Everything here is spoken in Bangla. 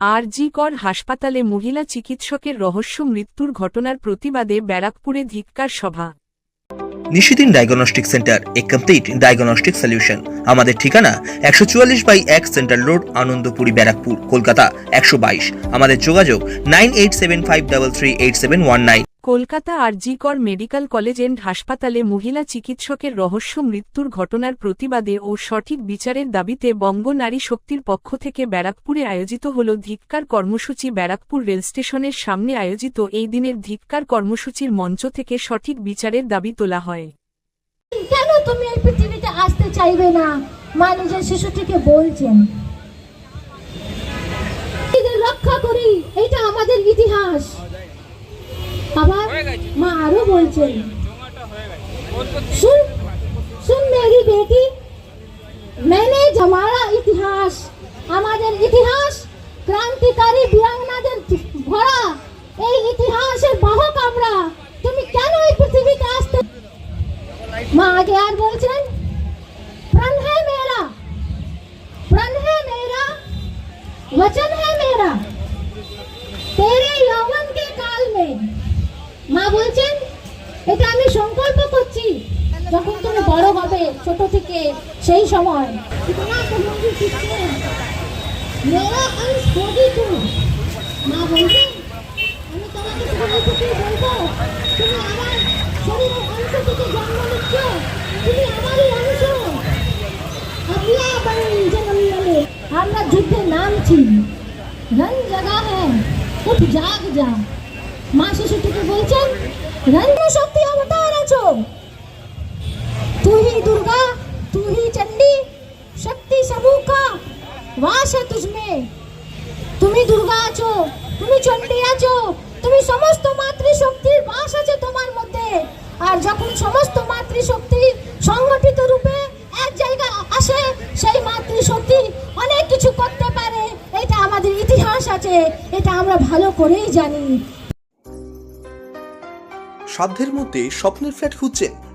আরজি কর হাসপাতালে মহিলা চিকিৎসকের রহস্য মৃত্যুর ঘটনার প্রতিবাদে ব্যারাকপুরে ধিক্কার সভা। Nishidin diagnostic centre, a complete diagnostic solution. আমাদের ঠিকানা একশো চুয়াল্লিশ বাই এক সেন্ট্রাল রোড, আনন্দপুরি ব্যারাকপুর, কলকাতা একশো বাইশ। আমাদের যোগাযোগ nine eight seven five double three eight seven one nine. Kolkata R RG Kar medical college and হাসপাতালে মহিলা চিকিৎসকের রহস্য মৃত্যুর ঘটনার প্রতিবাদে ও সঠিক বিচারের দাবিতে বঙ্গ নারী শক্তির পক্ষ থেকে ব্যারাকপুরে আয়োজিত হল ধিক্কার কর্মসূচি ব্যারাকপুর রেলস্টেশনের সামনে আয়োজিত এই দিনের ধিক্কার কর্মসূচির মঞ্চ থেকে সঠিক বিচারের দাবি তোলা হয়। কেন তুমি এই পৃথিবীতে আসতে চাইবে না? মা নিজের শিশুটিকে বলছেন। রক্ষা করি, এটা আমাদের ইতিহাস। আবার মা আরো বলছেন सुन सुन मेरी बेटी मैंने हमारा ইতিহাস আমাদের ইতিহাস ক্রান্তিকারী বীরাঙ্গনাদের ভরা এই ইতিহাসের বাহক আমরা তুমি কেন এই পৃথিবীতে আসতে माँ आगे यार बोलचन प्रण है मेरा प्रण है मेरा वचन है मेरा तेरे যখন বড় হবে, ছোট থেকে সেই সময়। আমরা যুদ্ধে নামছি। রং জগা হ্যাঁ জাগ যা। মা শিশুটিকে বলছেন রঞ্জ শক্তি অবতার আছো? तू ही दुर्गा तू ही चंडी शक्ति सबू का वास है तुझमें তুমি দুর্গা আছো তুমি চণ্ডী আছো তুমি সমস্ত মাতৃশক্তির বাস আছে তোমার মধ্যে আর যখন সমস্ত মাতৃশক্তি সংগঠিত রূপে এক জায়গায় আসে সেই মাতৃশক্তি অনেক কিছু করতে পারে এটা আমাদের ইতিহাস আছে এটা আমরা ভালো করেই জানি সাধ্যের মধ্যে স্বপ্নের ফ্ল্যাট খুঁজছেন